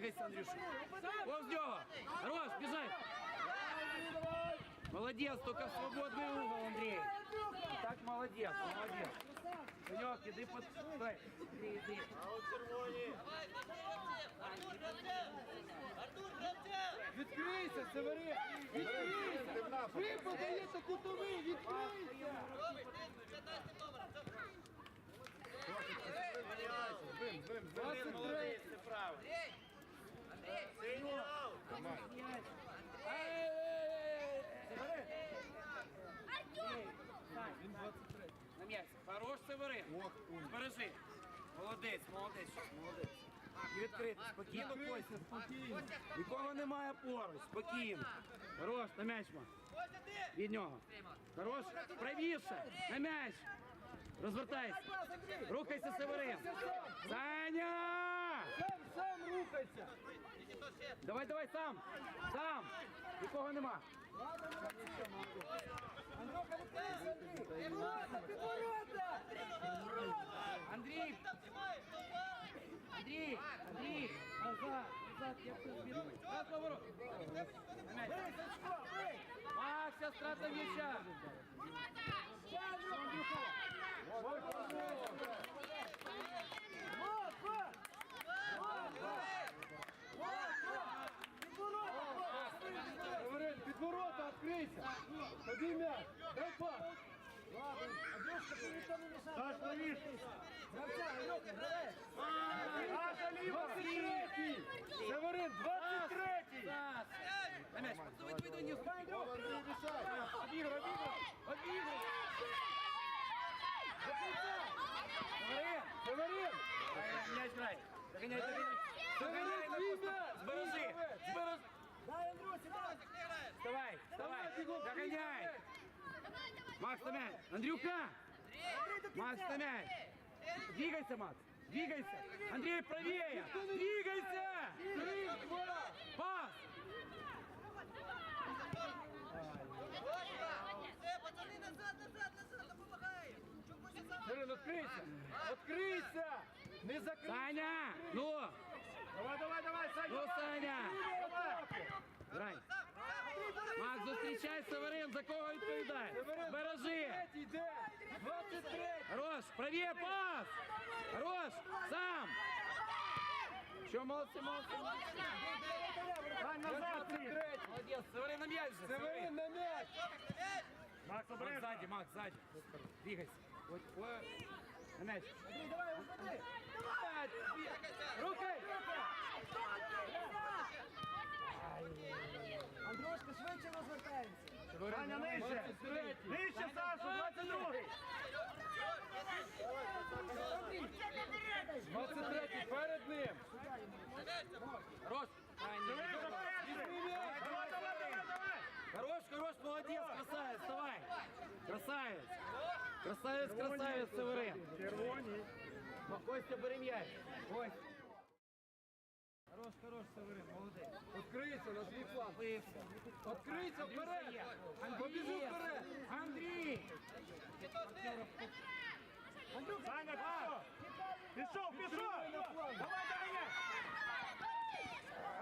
Двигайся, Андрюша. Повз нього. Хорош, біжай. Молодец, только в свободный угол, Андрей. Так, молодец, молодец. Санек, иди под... Стой. Иди, иди. Відкрийся, Северин! Відкрийся! Ви подаєте кутовий, відкрийся! Збим, збим, збим. Молодец, ты прав. Він 23. На м'ясі. Хорош Северин. Збережи. Молодець, молодець, молодець. І відкрити, спокійно, Костя. Спокійно. Нікого немає поруч, спокійно. Хорош, на м'яч, ма. Від нього. Хорош, правіше, на м'яч. Розвертайся. Рухайся, Северин. Саня! Сам, сам рухайся! Давай, давай, сам. Сам. Нікого нема. Андрюха, Андрій! Андрій! Андрій! Андрій! Назад! Назад, я все зберу. Раз, поворот. На м'яч. Бий, Сачко, бий! Макс, сейчас трата м'яча. Вот, вот! Северин, підворота, відкрийся! Ходи м'яч! Дай пас! Ладно, Андрюшка, ти ніхто не мішає. Саш, правіше! Гравця, Андрюха, гравець! Саша, ліво! 23-й! Северин, 23-й! Стас! На м'яч. Давай, давай, не Давай, Андрюха, не мішай! Обігруй, обігруй. Обігруй. Северин! Северин! Ай, М'яч грай. Доганяй, доганяй. Северин, Доганяй, твій Костя. м'яч! Збережи. Збережи. Дай, Андрюсі, дай! Вставай, вставай. бігом, Доганяй. Макс, на мяч. Андрюха! Макс, на мяч. Двигайся, Макс. Двигайся. Андрей, правее. Двигайся. Три, два! Пас. Северин, відкрийся! Відкрийся! Не закрий! Саня, ну. Давай, давай, давай, Саня! Ну, Саня. Давай! Грай. Макс, зустрічай Северин, за кого відповідає. Северин, Бережи. 23 йде! 23! Хорош, правее пас. Хорош, сам. Що, молодці, молодці. Сань, назад! 23! Молодець, Северин на м'яч. же, Северин на м'яч! Макс, Макс, сзади, Макс, сзади. Двигайся. Ой, ой. Мяч. Андрій, давай! Давай, Рукой. Андрюшка, швидше розвертається! Нижче. Нижче, Саша, 22! 23 перед ним! Хорош. Давай, давай, давай, давай! Хорош, хорош, молодец, красавец, давай. Красавец. Красавец, красавец, Северин. Червоні! Костя, бери м'яч. Костя. Хорош, хорош, Северин, молодець. Відкрийся на свій фланг! Вився. Відкрийся вперед! Побіжи вперед! Андрій. Саня, пішов! Пішов, пішов! Давай, давай!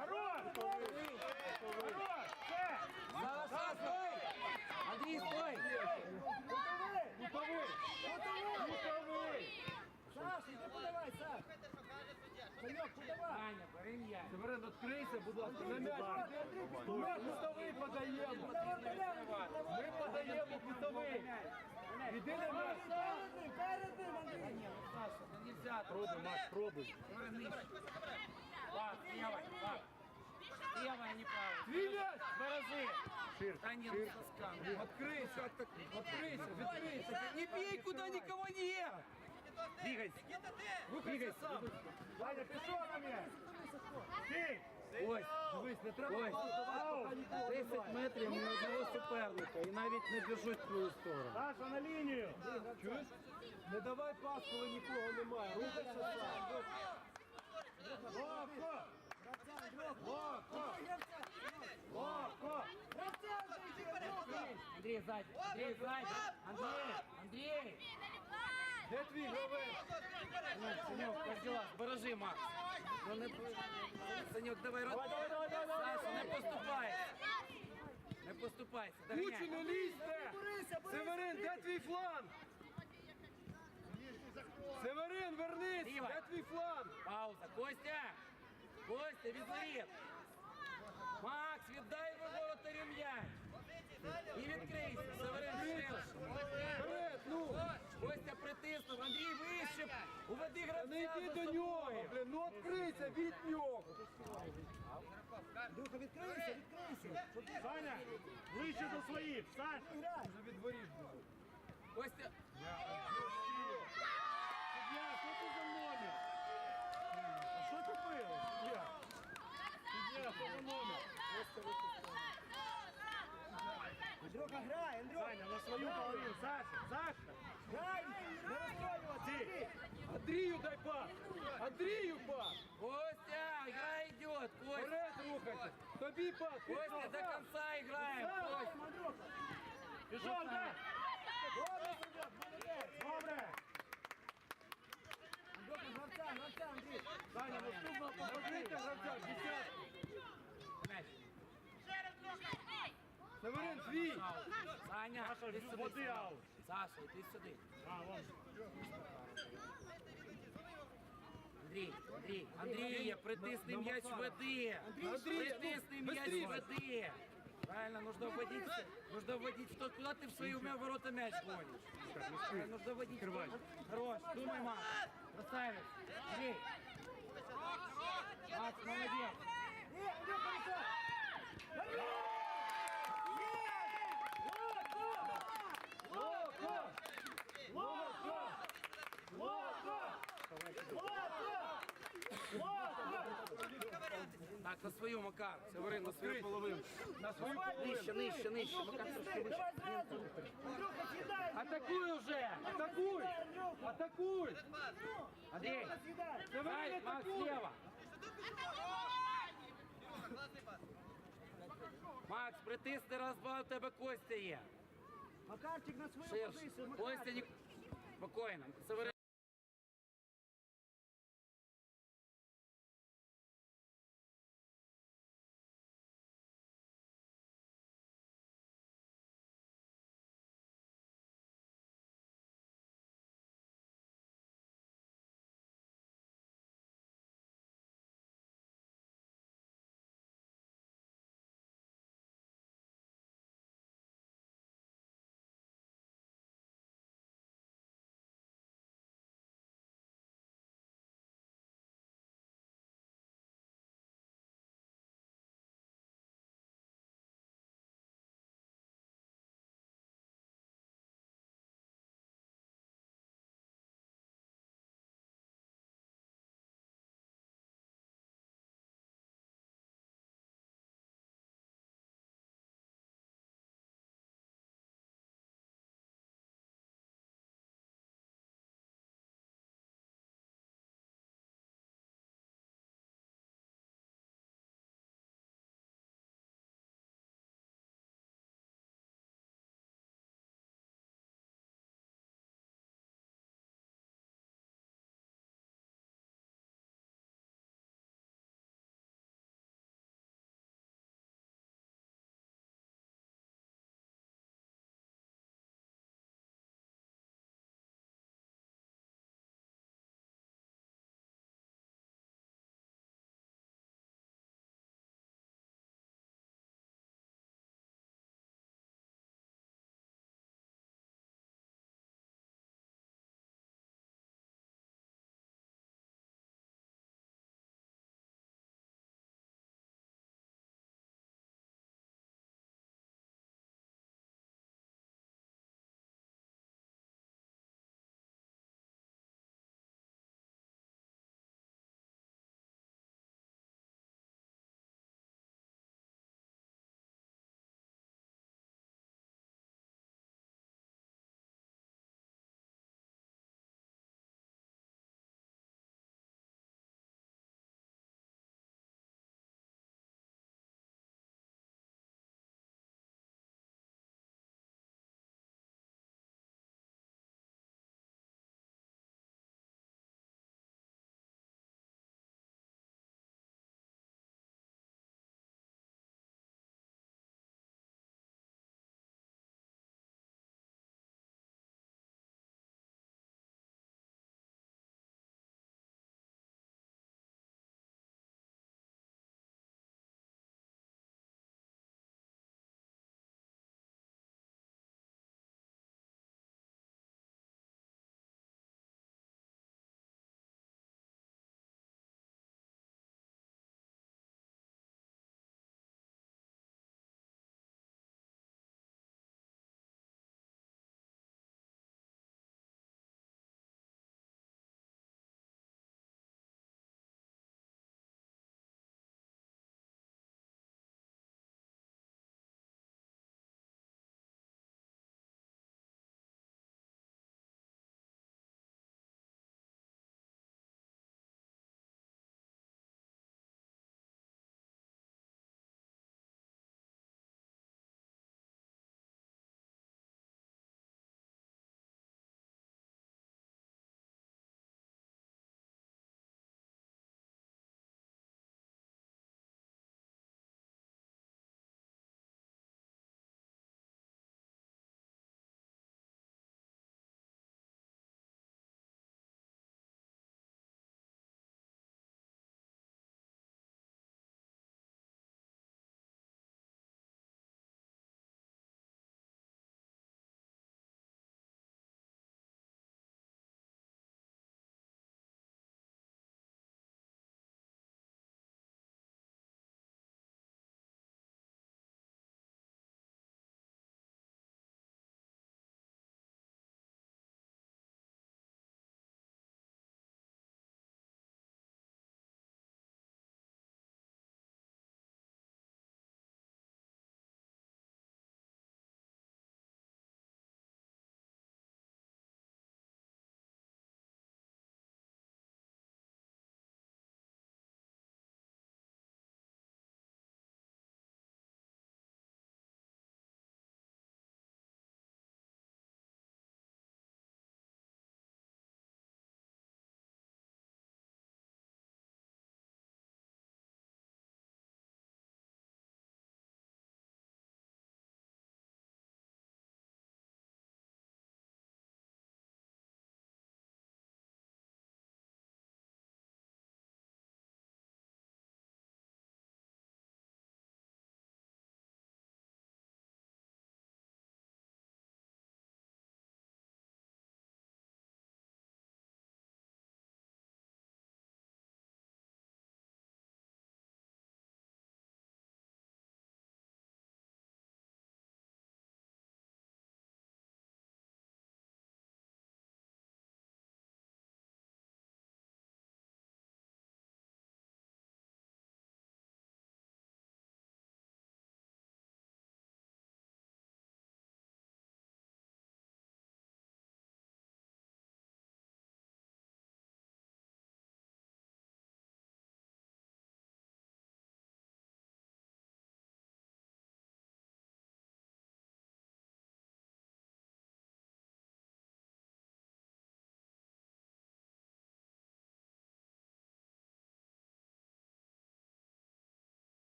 Хорош! Хорош! Все! Стой. Андрій, стой. Кутовий! Кутовий! Саш, іди подавай, Саш! Саньок, Саня, бери м'яч. Северин, відкрийся, будь ласка, на м'яч. Ми кутовий подаємо. Ми подаємо кутовий. Іди на м'яч. Перед ним, перед ним, Андрій. Саша, ну нельзя. Пробуй, Маш, пробуй. Пас, левой, пас. Левая, не правая. Твій м'яч! Бережи. Шир, Да нет, шир. соска. Відкрийся, відкрийся, відкрийся. Не бей, куда никого нет. Двигайся. Рухайся сам. Ваня, пішов на м'яч. Стій! Ось, Дивись, не треба пасувати, поки 10 метрів ні одного суперника і навіть не біжуть в твою сторону. Саша, на лінію. Чуєш? Не давай пас, коли нікого немає. Рухайся сам. Ловко! Ловко! Ловко! Андрей, сзади. Андрей, сзади. Андрей, Андрей. Де твій гравець? Санек. Бережи, Макс. Ну, не... Санек, давай, рот. Саша, не давай. поступайся. Не поступайся, Кучу не лізьте! Северин, де твій фланг? Северин, вернись! Ліва. Де твій фланг? Пауза. Костя! Костя, відзоріт! Макс, віддай воротарю м'яч! І відкрийся, Северин ну! Костя притиснув, Андрій вище! Уведи гравця не йди до нього, блін, ну відкрийся від нього! Друга, відкрийся, відкрийся. Саня, ближче до своїх, Сань. Вже від було. Костя, Суддя, що це за номер? А що було? Суддя? Суддя, що за номер? Андрюха, грай, Андрюха. Саня, на свою половину. Саша, Саша. Грай, не розстроюватися. Ти. Андрію дай пас! Андрію пас! Костя, игра идет, Костя! Вперед рухайся! Тобі пас! Костя, до конца играем, Костя! Андрюха. Пішов, так? Добре, Андрюх, молодець. Добре. Андрюха, гравця, гравця, Андрій. Северин, твій! Саня, Саша, иди сюда. води аут. Саша. А, вон. Андрій, Андрій, Андрій, притисни м'яч води. Андрій, Притисни ну, м'яч води. Правильно, нужно вводить, нужно вводить в тот, куда ты в свои уме ворота мяч гонишь. Нужно вводить. Хорош, думай, Макс. Красавец. Андрей. Макс, молодец. Ні, Андрюха, не так. На свою, Макар. Северин, на свою половину. На свою Нижче, половину! нижче, нижче. Макар, трошки вище. Давай. Атакуй уже. Атакуй! Атакуй! Андрей. Дай, Макс, слева. Макс, притисни раз, два, у тебе Костя є. Макарчик на свою позицію. Макарчик. не...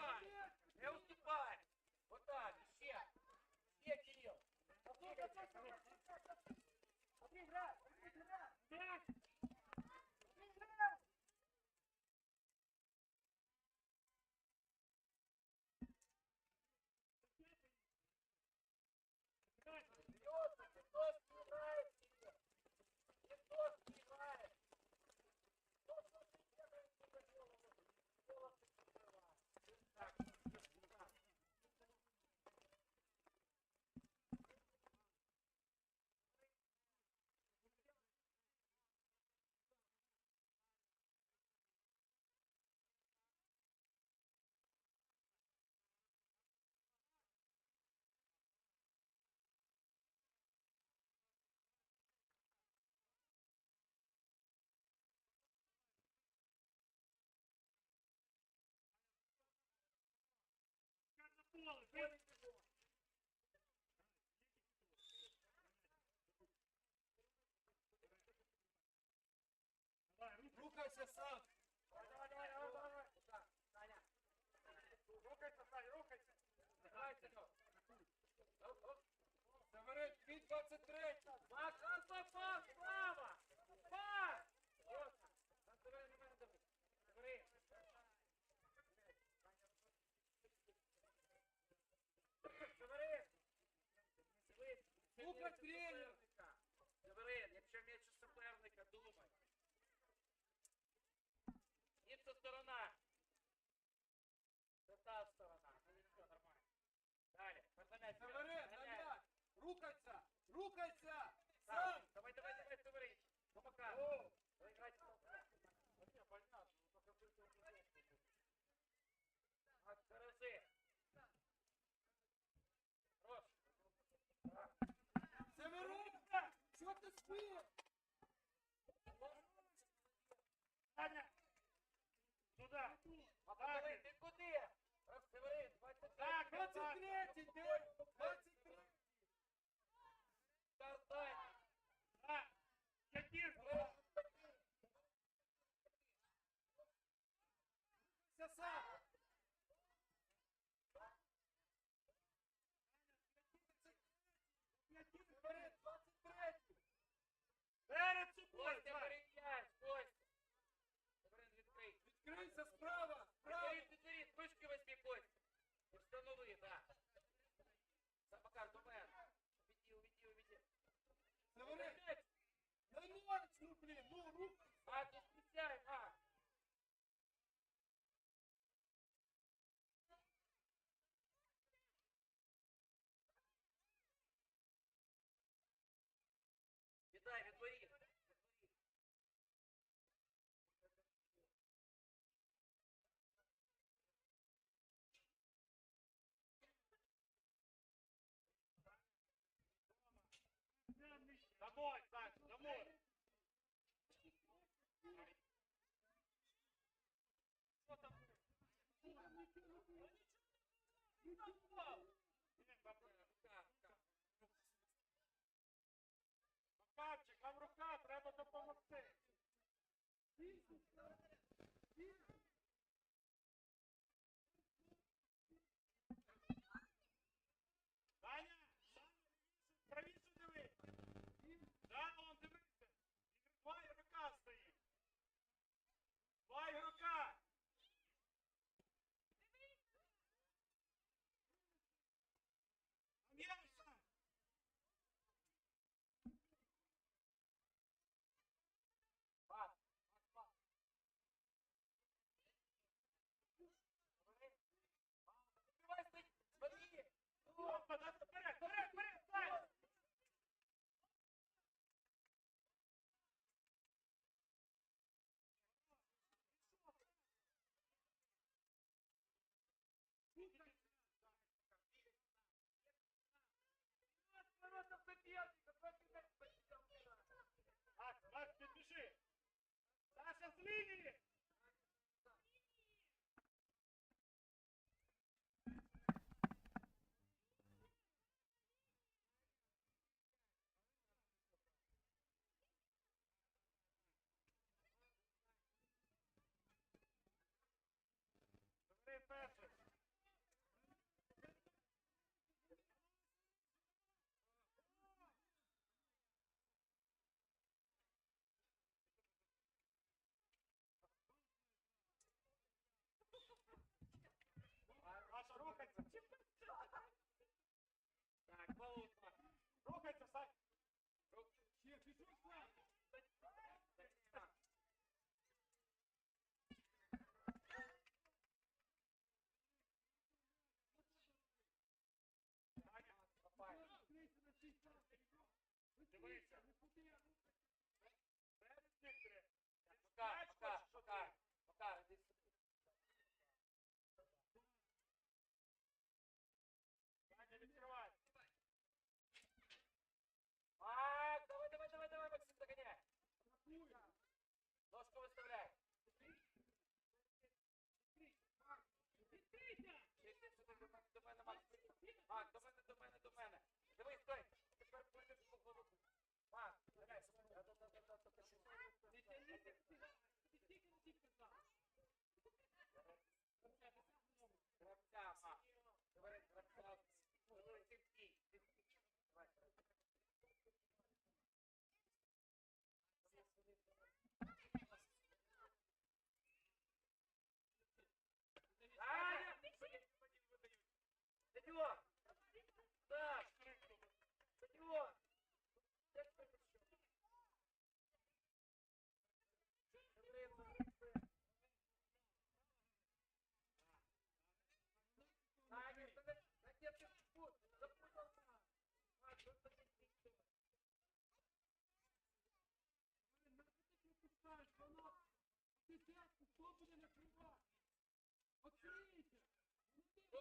не уступай! Не уступай! Отак, Все, Ще, Кирил! Андрій, грай! Андрій, грай! Рухайся сам. Рухайся, Сань, рухайся! Давай, Санек! Северин, твій 23. Пас, пас, пас, пас, справа! Пас! Ось. Там Северин на мене дивись. Северин. Северин! Дивись, це Слухай м'яч тренера. суперника. Северин, якщо м'яч у суперника, думай. Інша сторона. Це та сторона. Ну і все, нормально. Далі. Передам'яч. Северин, на м'яч. Рухайся. Рухайся. Сам. Сам! Давай, давай, давай, Северин! Ну, пока! Давай, играть! Так, хороши! Хорош! Северин, що ти спиш? Аня! Сюда! Пацани, ти куди? Раз, Северин, 23! Так, 23, де? 23. Стартай! Так! П'ятірку! Рухайся сам. Северин, 23. Перед собою! Костя, Сань! перейняй! Костя! Северин, відкрий! Відкрийся справа. Справа. Підеріть, підеріть, точки возьми, Костя! І встанови, так! Макар, до мене! Увіді, увіді, увіді! М'яч! на м'яч, ну блін, ну рухайся. А, ти спеціально, а! Макарчик, вам рука, треба допомогти.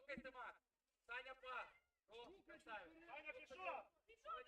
Рухайся, Макс. Саня, пас. Саня, пішов! Давай,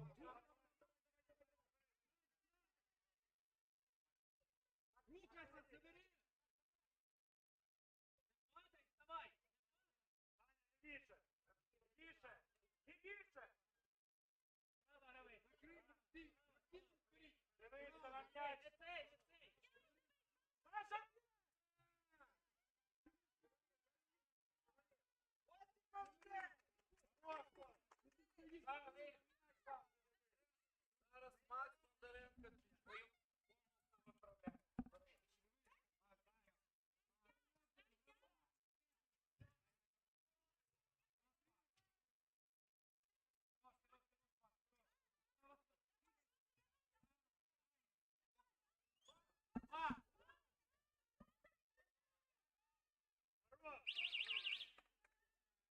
Come on.